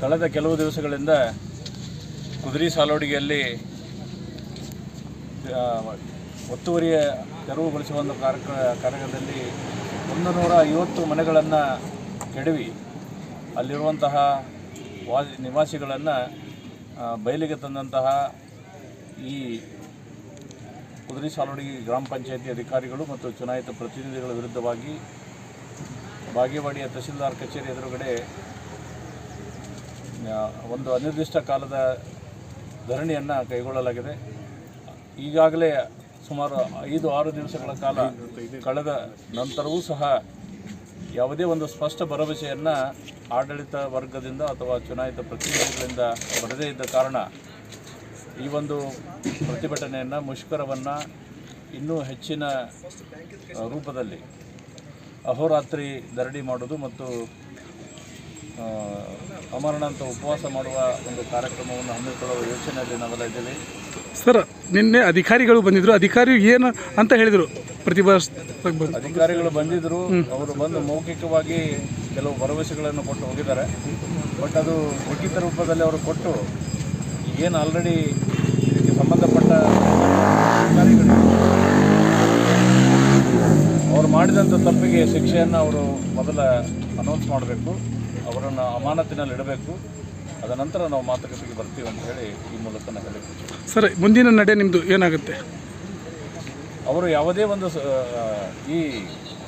ಕಳೆದ ಕೆಲವು ದಿವಸಗಳಿಂದ ಕುದುರೆ ಸಾಲೋಡಿಗೆಯಲ್ಲಿ ಒತ್ತುವರಿಯ ತೆರವುಗೊಳಿಸುವ ಒಂದು ಕಾರ್ಯ ಒಂದು ನೂರ ಐವತ್ತು ಮನೆಗಳನ್ನು ಕೆಡವಿ. ಅಲ್ಲಿರುವಂತಹ ವಾ ನಿವಾಸಿಗಳನ್ನು ಬಯಲಿಗೆ ತಂದಂತಹ ಈ ಕುದುರೆ ಸಾಲೋಡಿಗೆ ಗ್ರಾಮ ಪಂಚಾಯಿತಿ ಅಧಿಕಾರಿಗಳು ಮತ್ತು ಚುನಾಯಿತ ಪ್ರತಿನಿಧಿಗಳ ವಿರುದ್ಧವಾಗಿ ಬಾಗೇವಾಡಿಯ ತಹಸೀಲ್ದಾರ್ ಕಚೇರಿ ಎದುರುಗಡೆ ಒಂದು ಅನಿರ್ದಿಷ್ಟ ಕಾಲದ ಧರಣಿಯನ್ನು ಕೈಗೊಳ್ಳಲಾಗಿದೆ. ಈಗಾಗಲೇ ಸುಮಾರು ಐದು, ಆರು ದಿವಸಗಳ ಕಾಲ ಕಳೆದ ನಂತರವೂ ಸಹ ಯಾವುದೇ ಒಂದು ಸ್ಪಷ್ಟ ಭರವಸೆಯನ್ನು ಆಡಳಿತ ವರ್ಗದಿಂದ ಅಥವಾ ಚುನಾಯಿತ ಪ್ರತಿನಿಧಿಗಳಿಂದ ಬರದೇ ಇದ್ದ ಕಾರಣ ಈ ಒಂದು ಪ್ರತಿಭಟನೆಯನ್ನು, ಮುಷ್ಕರವನ್ನು ಇನ್ನೂ ಹೆಚ್ಚಿನ ರೂಪದಲ್ಲಿ ಅಹೋರಾತ್ರಿ ಧರಣಿ ಮಾಡೋದು ಮತ್ತು ಆ, ಅಮರಣಾಂತ ಉಪವಾಸ ಮಾಡುವ ಒಂದು ಕಾರ್ಯಕ್ರಮವನ್ನು ಹಮ್ಮಿಕೊಳ್ಳುವ ಯೋಚನೆಯಲ್ಲಿ ನಾವೆಲ್ಲ ಇದ್ದೀವಿ. ಸರ್ ನಿನ್ನೆ ಅಧಿಕಾರಿಗಳು ಬಂದಿದ್ರು. ಅಧಿಕಾರಿ ಏನು ಅಂತ ಹೇಳಿದರು. ಪ್ರತಿಭಾ ಅಧಿಕಾರಿಗಳು ಬಂದಿದ್ದರು ಅವರು ಬಂದು ಮೌಖಿಕವಾಗಿ ಕೆಲವು ಭರವಸೆಗಳನ್ನು ಕೊಟ್ಟು ಹೋಗಿದ್ದಾರೆ. ಬಟ್ ಅದು ಲಿಖಿತ ರೂಪದಲ್ಲಿ ಅವರು ಕೊಟ್ಟು ಏನು ಆಲ್ರೆಡಿ ಇದಕ್ಕೆ ಸಂಬಂಧಪಟ್ಟ ಅಧಿಕಾರಿಗಳು ಅವರು ಮಾಡಿದಂಥ ತಪ್ಪಿಗೆ ಶಿಕ್ಷೆಯನ್ನು ಅವರು ಮೊದಲ ಅನೌನ್ಸ್ ಮಾಡಬೇಕು. ಅವರನ್ನು ಅಮಾನತಿನಲ್ಲಿ ಇಡಬೇಕು. ಅದ ನಂತರ ನಾವು ಮಾತುಕತೆಗೆ ಬರ್ತೀವಿ ಅಂತ ಹೇಳಿ ಈ ಮೂಲಕ ನಾನು ಸರ್ ಮುಂದಿನ ನಡೆ ನಿಮ್ಮದು ಏನಾಗುತ್ತೆ? ಅವರು ಯಾವುದೇ ಒಂದು ಈ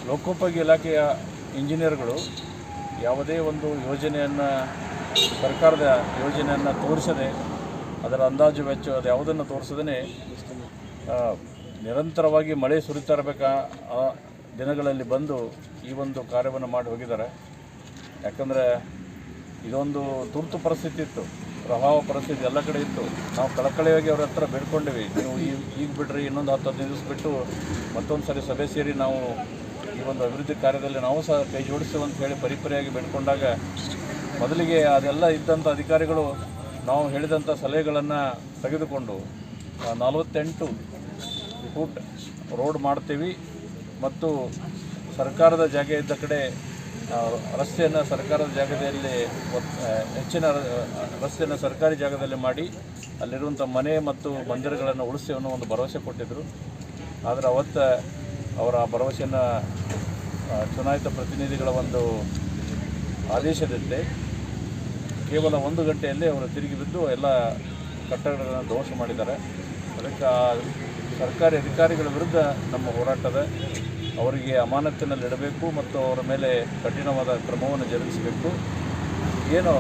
ಲೋಕೋಪಯೋಗಿ ಇಲಾಖೆಯ ಇಂಜಿನಿಯರ್ಗಳು ಯಾವುದೇ ಒಂದು ಯೋಜನೆಯನ್ನು ಸರ್ಕಾರದ ಯೋಜನೆಯನ್ನು ತೋರಿಸದೆ ಅದರ ಅಂದಾಜು ವೆಚ್ಚ ಅದು ಯಾವುದನ್ನು ತೋರಿಸದೇ ನಿರಂತರವಾಗಿ ಮಳೆ ಸುರಿತಾ ಇರಬೇಕಾ ಆ ದಿನಗಳಲ್ಲಿ ಬಂದು ಈ ಒಂದು ಕಾರ್ಯವನ್ನು ಮಾಡಿ ಹೋಗಿದ್ದಾರೆ. ಯಾಕಂದರೆ ಇದೊಂದು ತುರ್ತು ಪರಿಸ್ಥಿತಿ ಇತ್ತು, ಪ್ರಭಾವ ಪರಿಸ್ಥಿತಿ ಎಲ್ಲ ಕಡೆ ಇತ್ತು. ನಾವು ಕಳಕಳಿಯಾಗಿ ಅವ್ರ ಹತ್ರ ಬೇಡ್ಕೊಂಡಿವಿ. ನೀವು ಈಗ ಈಗ ಬಿಡ್ರಿ, ಇನ್ನೊಂದು ಹತ್ತು ಹದಿನೈದು ದಿವಸ ಬಿಟ್ಟು ಮತ್ತೊಂದು ಸರಿ ಸಭೆ ಸೇರಿ ನಾವು ಈ ಒಂದು ಅಭಿವೃದ್ಧಿ ಕಾರ್ಯದಲ್ಲಿ ನಾವು ಸಹ ಕೈ ಜೋಡಿಸ್ತೇವೆ ಅಂತ ಹೇಳಿ ಪರಿಪರಿಯಾಗಿ ಬೇಡ್ಕೊಂಡಾಗ ಮೊದಲಿಗೆ ಅದೆಲ್ಲ ಇದ್ದಂಥ ಅಧಿಕಾರಿಗಳು ನಾವು ಹೇಳಿದಂಥ ಸಲಹೆಗಳನ್ನು ತೆಗೆದುಕೊಂಡು ನಲವತ್ತೆಂಟು ಫುಟ್ ರೋಡ್ ಮಾಡ್ತೀವಿ ಮತ್ತು ಸರ್ಕಾರದ ಜಾಗ ಇದ್ದ ಕಡೆ ರಸ್ತೆಯನ್ನು ಸರ್ಕಾರದ ಜಾಗದಲ್ಲಿ ಹೆಚ್ಚಿನ ರಸ್ತೆಯನ್ನು ಸರ್ಕಾರಿ ಜಾಗದಲ್ಲಿ ಮಾಡಿ ಅಲ್ಲಿರುವಂಥ ಮನೆ ಮತ್ತು ಮಂದಿರಗಳನ್ನು ಉಳಿಸಿ ಅನ್ನೋ ಒಂದು ಭರವಸೆ ಕೊಟ್ಟಿದ್ದರು ಆದರೆ ಅವತ್ತು ಅವರ ಆ ಭರವಸೆಯನ್ನು ಚುನಾಯಿತ ಪ್ರತಿನಿಧಿಗಳ ಒಂದು ಆದೇಶದಂತೆ ಕೇವಲ ಒಂದು ಗಂಟೆಯಲ್ಲಿ ಅವರು ತಿರುಗಿ ಬಿದ್ದು ಎಲ್ಲ ಕಟ್ಟಡಗಳನ್ನು ಧ್ವಂಸ ಮಾಡಿದ್ದಾರೆ. ಅದಕ್ಕೆ ಸರ್ಕಾರಿ ಅಧಿಕಾರಿಗಳ ವಿರುದ್ಧ ನಮ್ಮ ಹೋರಾಟದ ಅವರಿಗೆ ಅಮಾನತಿನಲ್ಲಿಡಬೇಕು ಮತ್ತು ಅವರ ಮೇಲೆ ಕಠಿಣವಾದ ಕ್ರಮವನ್ನು ಜರುಗಿಸಬೇಕು. ಏನು